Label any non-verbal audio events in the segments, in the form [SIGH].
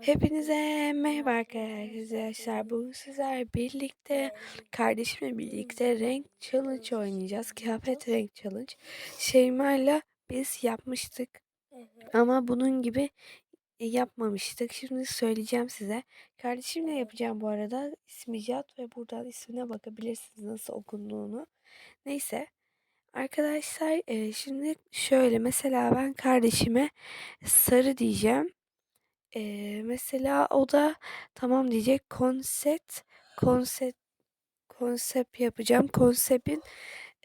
Hepinize merhaba arkadaşlar. Bu sizler birlikte kardeşimle birlikte renk challenge oynayacağız. Kıyafet renk challenge. Şeyma'yla biz yapmıştık. Ama bunun gibi yapmamıştık. Şimdi söyleyeceğim size. Kardeşimle yapacağım bu arada. İsmi Cihat ve buradan ismine bakabilirsiniz nasıl okunduğunu. Neyse. Arkadaşlar e, şimdi şöyle mesela ben kardeşime sarı diyeceğim. Ee, mesela o da tamam diyecek konsept konsept konsept yapacağım. Konseptin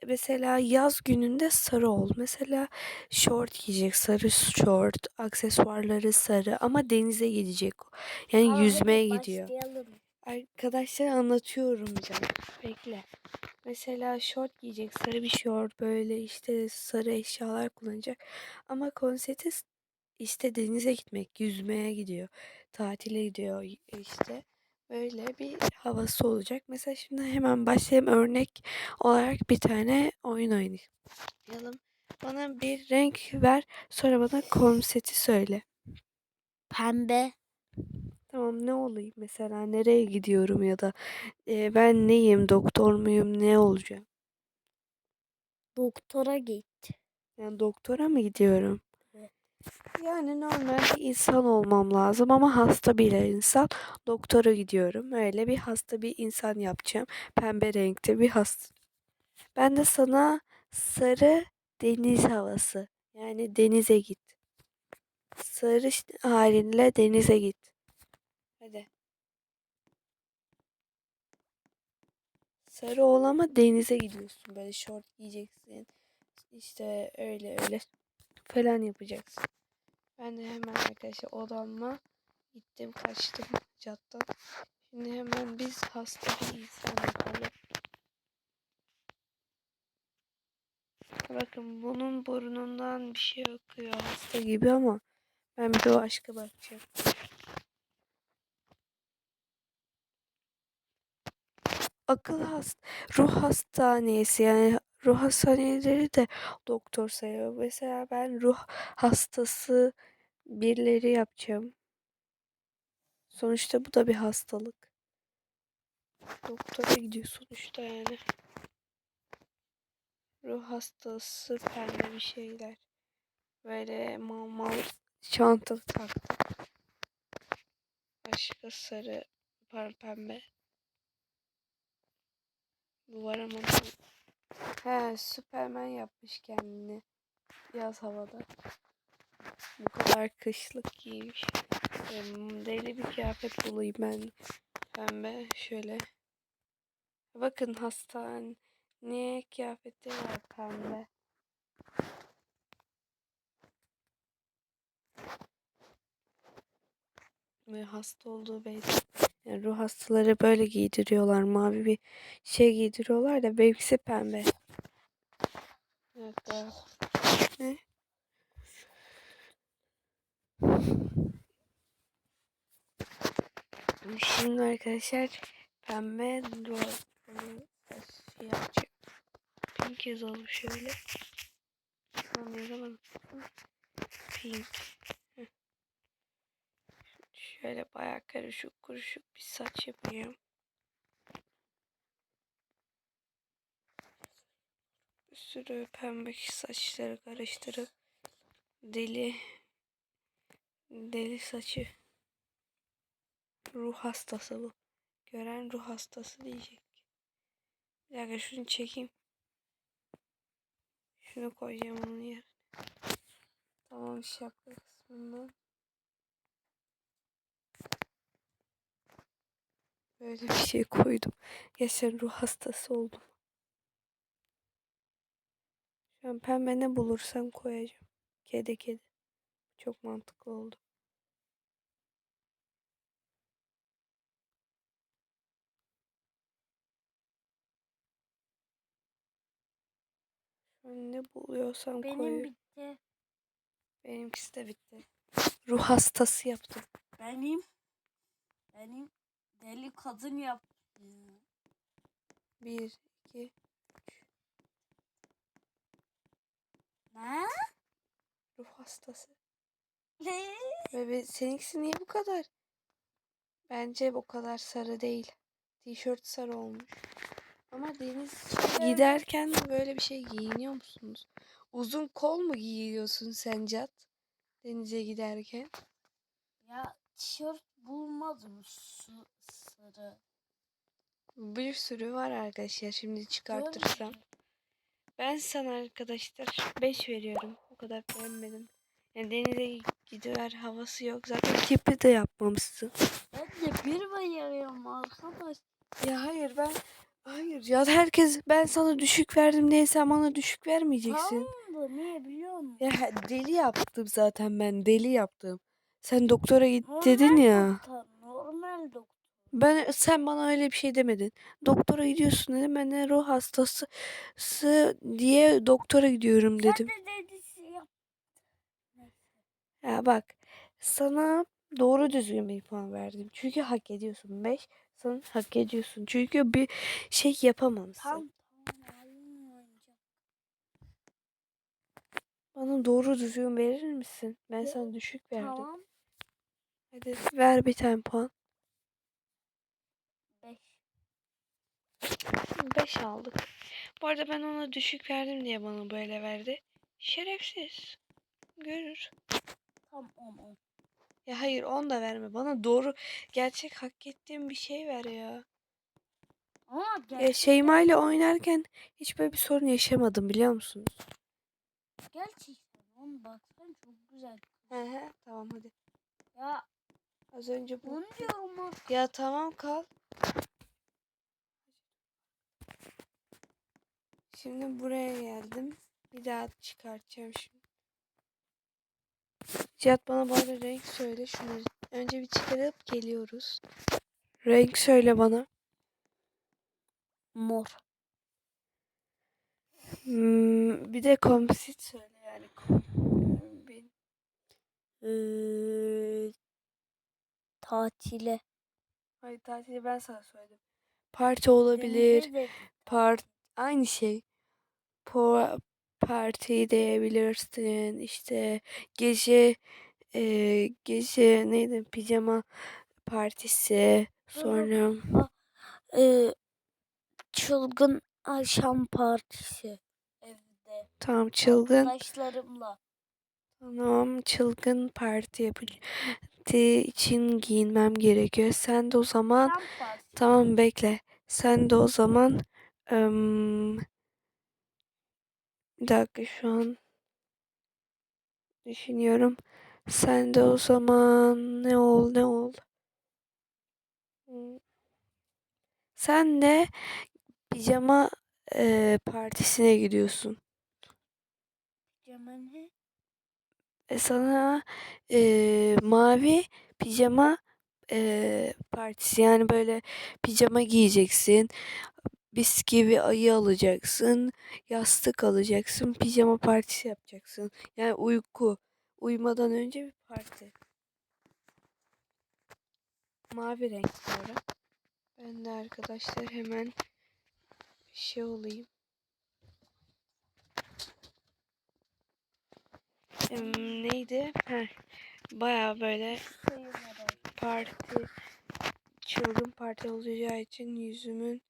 mesela yaz gününde sarı ol. Mesela short giyecek. Sarı short. Aksesuarları sarı ama denize gidecek. Yani Aa, yüzmeye hadi gidiyor. Başlayalım. Arkadaşlar anlatıyorum canım. Bekle. Mesela short giyecek. Sarı bir short böyle işte sarı eşyalar kullanacak. Ama konsepti işte denize gitmek, yüzmeye gidiyor, tatile gidiyor işte. Böyle bir havası olacak. Mesela şimdi hemen başlayalım. Örnek olarak bir tane oyun oynayalım. Bana bir renk ver. Sonra bana konseti söyle. Pembe. Tamam ne olayım mesela nereye gidiyorum ya da e, ben neyim doktor muyum ne olacağım? Doktora git. Yani doktora mı gidiyorum? Yani normal bir insan olmam lazım ama hasta bir insan. Doktora gidiyorum. Öyle bir hasta bir insan yapacağım. Pembe renkte bir hasta. Ben de sana sarı deniz havası. Yani denize git. Sarı halinle denize git. Hadi. Sarı ol ama denize gidiyorsun. Böyle şort giyeceksin. İşte öyle öyle falan yapacaksın. Ben de hemen arkadaşlar odamla gittim kaçtım caddan. Şimdi hemen biz hasta bir insan yapalım. Bakın bunun burnundan bir şey akıyor hasta gibi ama ben bir de başka bakacağım. Akıl hast ruh hastanesi yani ruh hastaneleri de doktor sayıyor. Mesela ben ruh hastası birileri yapacağım. Sonuçta bu da bir hastalık. Doktora gidiyor sonuçta yani. Ruh hastası pembe bir şeyler. Böyle mal mal çanta taktı. Başka sarı par pembe. Bu var He Süpermen yapmış kendini. Yaz havada. Bu kadar kışlık giymiş. Deli bir kıyafet bulayım ben. Pembe şöyle. Bakın hastane kıyafeti var pembe. Ve hasta olduğu belli. Yani ruh hastaları böyle giydiriyorlar. Mavi bir şey giydiriyorlar da benimkisi pembe. Evet. Ne? Şimdi arkadaşlar pembe ruh şey yapacağım. Pink yazalım şöyle. Tamam yazamadım. Pink. Şöyle bayağı karışık kuruşuk bir saç yapacağım. Bir sürü pembe saçları karıştırıp deli deli saçı ruh hastası bu. Gören ruh hastası diyecek. Bir dakika şunu çekeyim. Şunu koyacağım onun yerine. Tamam şapka kısmından. Böyle bir şey koydum. Yaşar ruh hastası oldum. Şu an pembe ne bulursam koyacağım. Kedi kedi. Çok mantıklı oldu. Ne buluyorsam Benim koyuyorum. bitti. Benimkisi de bitti. Ruh hastası yaptım. Benim benim deli kadın yaptı. Bir, iki, Ne? ruh hastası. Ne? Ve be- seninkisi niye bu kadar? Bence o kadar sarı değil. Tişört sarı olmuş. Ama deniz giderken böyle bir şey giyiniyor musunuz? Uzun kol mu giyiyorsun sen Cat? Denize giderken. Ya tişört bulmadım su sarı. Bir sürü var arkadaşlar. Şimdi çıkartırsam. Ben sana arkadaşlar 5 veriyorum. O kadar beğenmedim. Yani denize gidiver havası yok. Zaten kirpi de yapmamışsın. Ben de bir veriyorum arkadaş. Ya hayır ben hayır ya herkes ben sana düşük verdim diye sen bana düşük vermeyeceksin. Tamam da niye biliyor musun? Ya deli yaptım zaten ben deli yaptım. Sen doktora git dedin ya. doktor, normal doktor. Ben sen bana öyle bir şey demedin. Doktora gidiyorsun dedim. Ben de ruh hastası diye doktora gidiyorum dedim. Sen de dedisi yap. Neyse. Ya bak sana doğru düzgün bir puan verdim. Çünkü hak ediyorsun. 5 sen hak ediyorsun. Çünkü bir şey yapamamışsın. Tamam oyuncak. Bana doğru düzgün verir misin? Ben sana düşük verdim. Tamam. Hadi ver bir tane puan. Beş. 5 aldık. Bu arada ben ona düşük verdim diye bana böyle verdi. Şerefsiz. Görür. Tam on on. Ya hayır 10 da verme. Bana doğru gerçek hak ettiğim bir şey ver ya. Ya gerçekten, Şeyma ile oynarken hiç böyle bir sorun yaşamadım biliyor musunuz? gerçekten on baksana çok güzel. Hı hı tamam hadi. Ya Az önce bu. onu diyorum ama. Ya tamam kal. Şimdi buraya geldim. Bir daha çıkartacağım şimdi. Cihat bana arada renk söyle şunu. Önce bir çıkarıp geliyoruz. Renk söyle bana. Mor. Hmm, bir de komposit söyle yani. Ee, tatile. Hayır tatili ben sana söyledim. Parti olabilir. De- Part aynı şey. Po parti diyebilirsin. İşte gece e, gece neydi pijama partisi. Sonra Ee, çılgın akşam partisi. Evde. tamam çılgın Arkadaşlarımla. tamam çılgın parti yapacağım. İçin giyinmem gerekiyor. Sen de o zaman tamam bekle. Sen de o zaman ım, bir dakika şu an düşünüyorum. Sen de o zaman ne ol ne ol. Sen de pijama e, partisine gidiyorsun. Pijama ne? E, sana e, mavi pijama e, partisi yani böyle pijama giyeceksin. Bisküvi ayı alacaksın. Yastık alacaksın. Pijama partisi yapacaksın. Yani uyku. Uyumadan önce bir parti. Mavi renk ara. Ben de arkadaşlar hemen şey olayım. Neydi? Heh, Baya böyle parti çılgın parti olacağı için yüzümün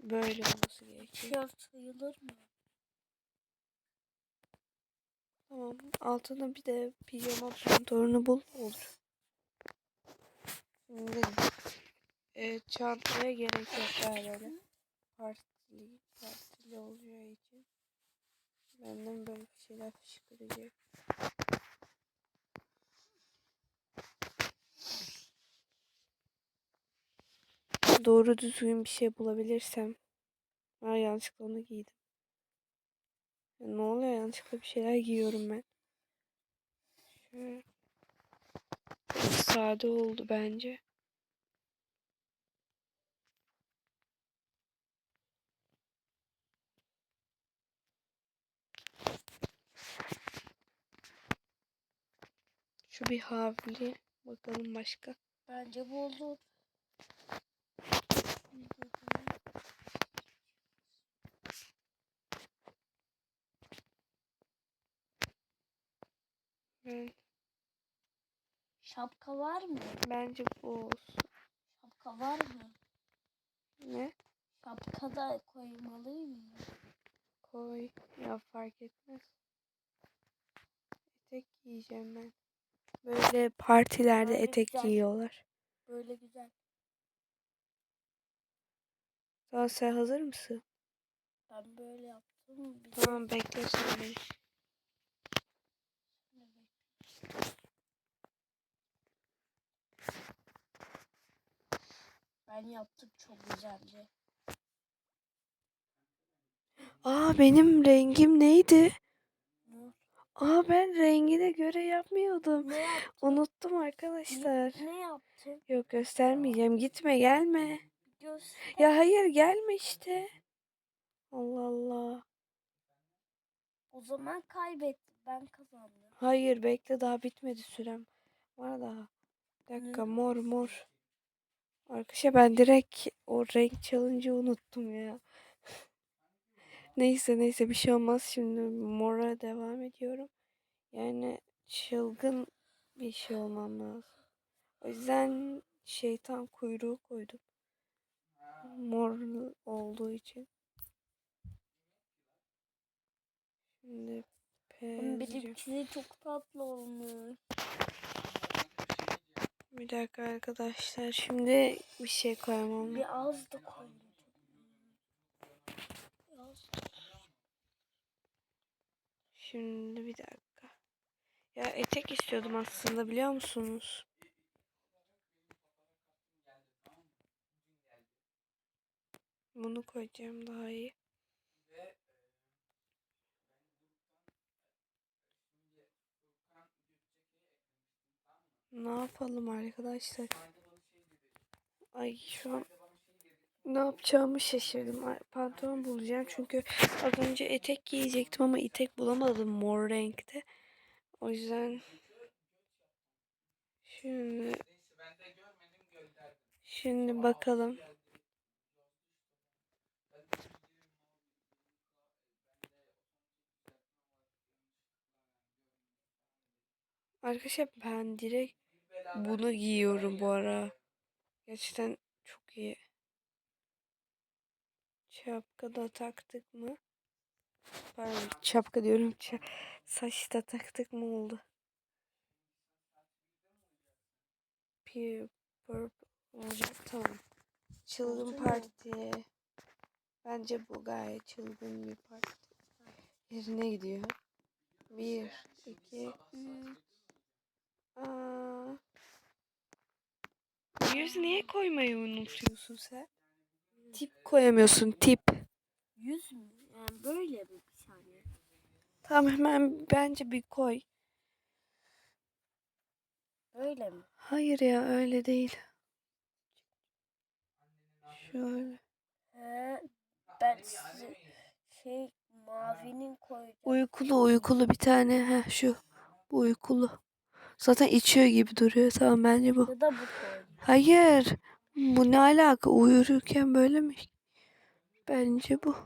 böyle olması gerekiyor. Tişört sayılır mı? Tamam. Altına bir de pijama pantolonu bul olur. Şimdi e, çantaya gerek yok daha böyle. Partili, partili olacağı için. Benden böyle bir şeyler fışkıracak. Doğru düzgün bir şey bulabilirsem. Aa yanlışlıkla onu giydim. Ya ne oluyor yanlışlıkla bir şeyler giyiyorum ben. Şöyle. Sade oldu bence. Şu bir havli. Bakalım başka. Bence bu olur. Ben, Şapka var mı? bence bu olsun. Şapka var mı? Ne? Şapka da koymalı mıyım? Koy. Ya fark etmez. Etek giyeceğim ben. Böyle partilerde Böyle etek güzel. giyiyorlar. Böyle güzel. Tamam sen hazır mısın? Ben böyle yaptım. Bir de Tamam bekle sen beni. Ben yaptım çok güzeldi. Aa benim rengim neydi? Ne? Aa ben rengine göre yapmıyordum. Ne yaptın? Unuttum arkadaşlar. Ne yaptın? Yok göstermeyeceğim. Gitme gelme. Göster. Ya hayır gelme işte. Allah Allah. O zaman kaybettim. Ben kazandım. Hayır bekle daha bitmedi sürem. Var daha. Bir dakika Ne? mor mor. Arkadaşlar ben direkt o renk challenge'ı unuttum ya. Neyse neyse bir şey olmaz. Şimdi mora devam ediyorum. Yani çılgın bir şey olmam lazım. O yüzden şeytan kuyruğu koydum. Mor olduğu için. Şimdi. Benimkisi çok tatlı olmuş. Bir dakika arkadaşlar. Şimdi bir şey koymam. Bir az da koyacağım. Biraz. Şimdi bir dakika. Ya etek istiyordum aslında biliyor musunuz? Bunu koyacağım daha iyi. Ne yapalım arkadaşlar? Ay şu an ne yapacağımı şaşırdım. Pantolon bulacağım çünkü az önce etek giyecektim ama etek bulamadım mor renkte. O yüzden şimdi şimdi bakalım. Arkadaşlar ben direkt bunu giyiyorum bu ara. Gerçekten çok iyi. Şapka da taktık mı? Pardon şapka diyorum. Saç da taktık mı oldu? Pure purple olacak tamam. Çılgın parti. Bence bu gayet çılgın bir parti. Yerine gidiyor. Bir, iki, üç. Aa. Yüz niye koymayı unutuyorsun sen? Tip koyamıyorsun tip. Yüz mü? Yani böyle mi bir saniye? Tamam hemen bence bir koy. Böyle mi? Hayır ya öyle değil. Şöyle. He, ben size şey mavinin koyacağım. Uykulu uykulu bir tane. Heh şu. Bu uykulu. Zaten içiyor gibi duruyor. Tamam bence bu. Ya da bu koy. Hayır. Bu ne alaka? Uyurken böyle mi? Bence bu.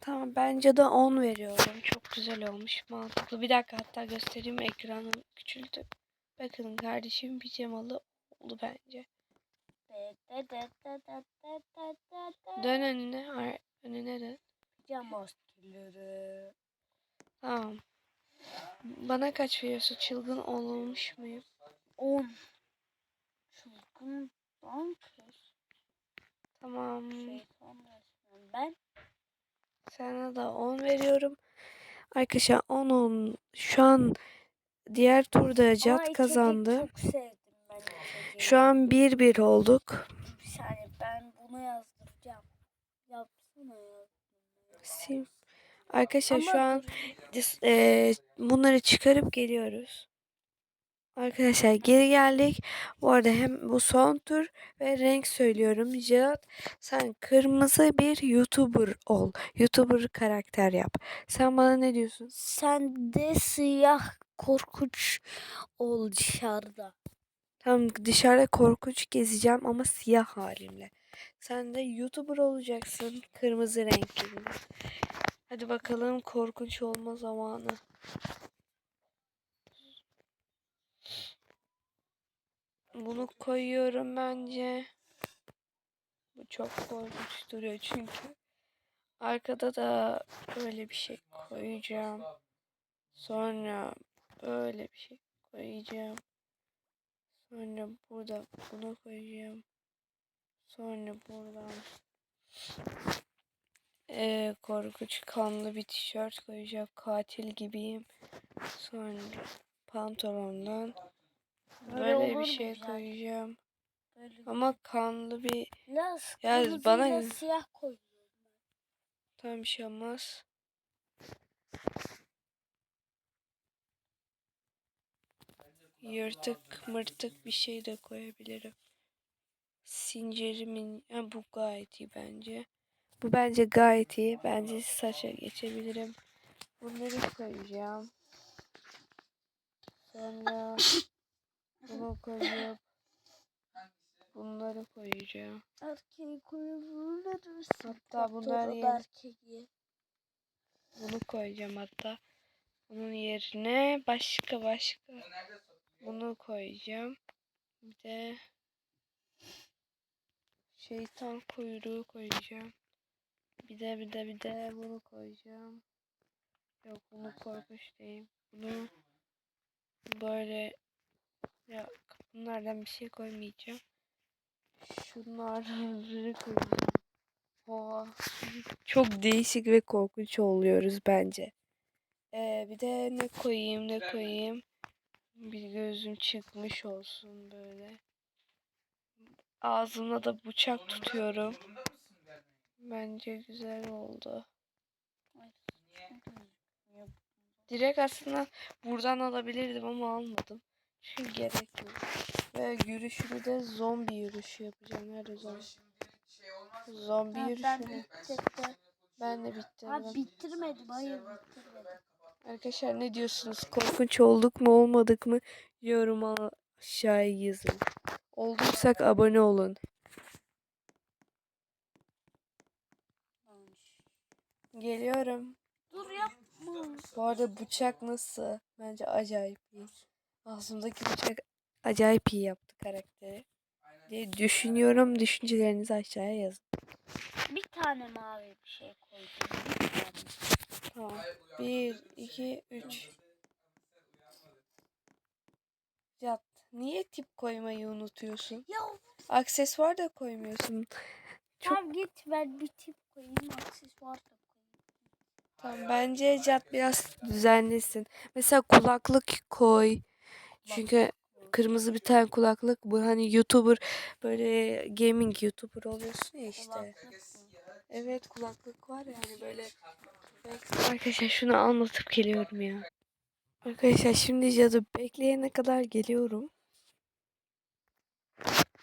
Tamam bence de 10 veriyorum. Çok güzel olmuş. Mantıklı. Bir dakika hatta göstereyim ekranım küçüldü. Bakın kardeşim pijamalı oldu bence. Dön önüne. Önüne dön. Cam maskeleri. Tamam. Bana kaç veriyorsun? Çılgın olmuş muyum? 10. Çılgın bankır. Tamam. Şeytan resmen. Ben Sana da 10 veriyorum. Arkadaşlar 10 10 şu an diğer turda Cat kazandı. Çok sevdim ben. Şu an 1-1 olduk. Bir saniye ben bunu yazdıracağım. Yapsana ya. Sim. Arkadaşlar şu Ama an dur, dis- eee, bunları çıkarıp geliyoruz. Arkadaşlar geri geldik. Bu arada hem bu son tur ve renk söylüyorum. Cihat sen kırmızı bir YouTuber ol. YouTuber karakter yap. Sen bana ne diyorsun? Sen de siyah korkunç ol dışarıda. Tamam dışarıda korkunç gezeceğim ama siyah halimle. Sen de YouTuber olacaksın kırmızı renkli. Hadi bakalım korkunç olma zamanı. Bunu koyuyorum bence. Bu çok korkunç duruyor çünkü. Arkada da böyle bir şey koyacağım. Sonra böyle bir şey koyacağım. Sonra burada bunu koyacağım. Sonra buradan eee korkunç kanlı bir tişört koyacağım. Katil gibiyim. Sonra pantolondan Böyle böyle bir şey ya? koyacağım. Böyle. Ama kanlı bir Biraz Ya bana- siyah koyuyorum. tam bir şey olmaz. Yırtık mırtık bir şey de koyabilirim. Sincerimin ha, bu gayet iyi bence. Bu bence gayet iyi. Bence saça geçebilirim. Bunları koyacağım. Sonra [LAUGHS] bunu koyup bunları koyacağım. Erkeği misin? Hatta bunlar Fotoğraf yeni. erkeği. Bunu koyacağım hatta. Bunun yerine başka başka bunu koyacağım. Bir de şeytan kuyruğu koyacağım. Bir de bir de bir de bunu koyacağım. Yok bunu korkunç değil. Bunu böyle ya bunlardan bir şey koymayacağım. Şunları koyacağım. Oha. Çok değişik ve korkunç oluyoruz bence. Ee, bir de ne koyayım ne koyayım. Bir gözüm çıkmış olsun böyle. Ağzımda da bıçak tutuyorum. Bence güzel oldu. Direkt aslında buradan alabilirdim ama almadım. Çünkü gerek yok. Ve yürüyüşümü de zombi yürüyüşü yapacağım. Nerede zombi? Zombi Ha, ben yürüyüşü. bitirdim. Ben de bitti. Ha bitirmedim. Hayır bitirmedim. Arkadaşlar ne diyorsunuz? Korkunç olduk mu olmadık mı? Yoruma aşağıya yazın. Olduysak abone olun. Geliyorum. Dur yapma. Bu arada bıçak nasıl? Bence acayip iyi. Ağzımdaki bıçak acayip iyi yaptı karakteri. Diye düşünüyorum. Düşüncelerinizi aşağıya yazın. Bir tane mavi bir şey koydum. Bir tane. Tamam. Bir, iki, üç. Yat. Niye tip koymayı unutuyorsun? Ya Aksesuar da koymuyorsun. Çok tamam git ben bir tip koyayım. Aksesuar da koyayım. Tamam, bence Cat biraz düzenlesin. Mesela kulaklık koy. Çünkü kırmızı bir tane kulaklık bu hani YouTuber böyle gaming YouTuber oluyorsun ya işte. Evet kulaklık var yani böyle. Bekle. Arkadaşlar şunu anlatıp geliyorum ya. Arkadaşlar şimdi cadı bekleyene kadar geliyorum.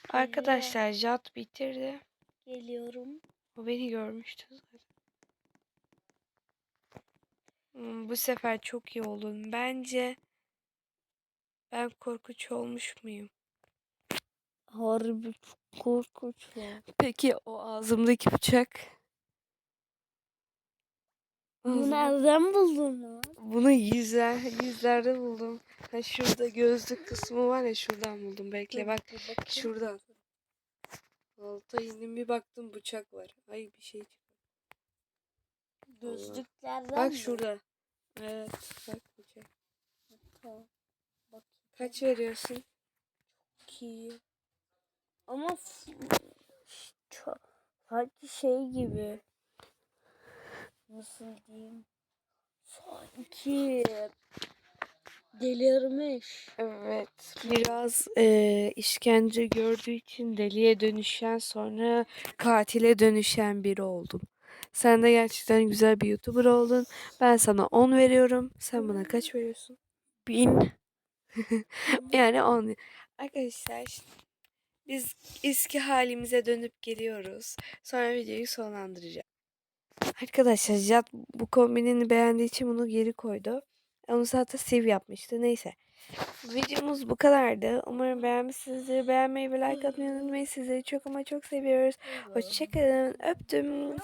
Arkadaşlar Jat bitirdi. Geliyorum. O beni görmüştü zaten. Hmm, bu sefer çok iyi oldun. Bence ben korkunç olmuş muyum? Harbi korkunç ya. Peki o ağzımdaki bıçak? Bunu nereden buldun lan? Bunu yüzler, yüzlerde buldum. Ha şurada gözlük kısmı var ya şuradan buldum. Bekle bak şuradan. Alta indim bir baktım bıçak var. Ay bir şey çıktı. Gözlüklerden Bak mi? şurada. Evet bak bıçak. Tamam. Kaç veriyorsun? ki. Ama f- çok sanki şey gibi. Nasıl diyeyim? Sanki delirmiş. Evet. Biraz eee, işkence gördüğü için deliye dönüşen sonra katile dönüşen biri oldum. Sen de gerçekten güzel bir YouTuber oldun. Ben sana 10 veriyorum. Sen bana kaç veriyorsun? 1000. [LAUGHS] yani 10. Arkadaşlar biz eski halimize dönüp geliyoruz. Sonra videoyu sonlandıracağım. Arkadaşlar Jad bu kombinini beğendiği için bunu geri koydu. Onu zaten save yapmıştı. Neyse. Videomuz bu kadardı. Umarım beğenmişsinizdir. Beğenmeyi ve like atmayı unutmayın. Sizleri çok ama çok seviyoruz. Hoşçakalın. Öptüm.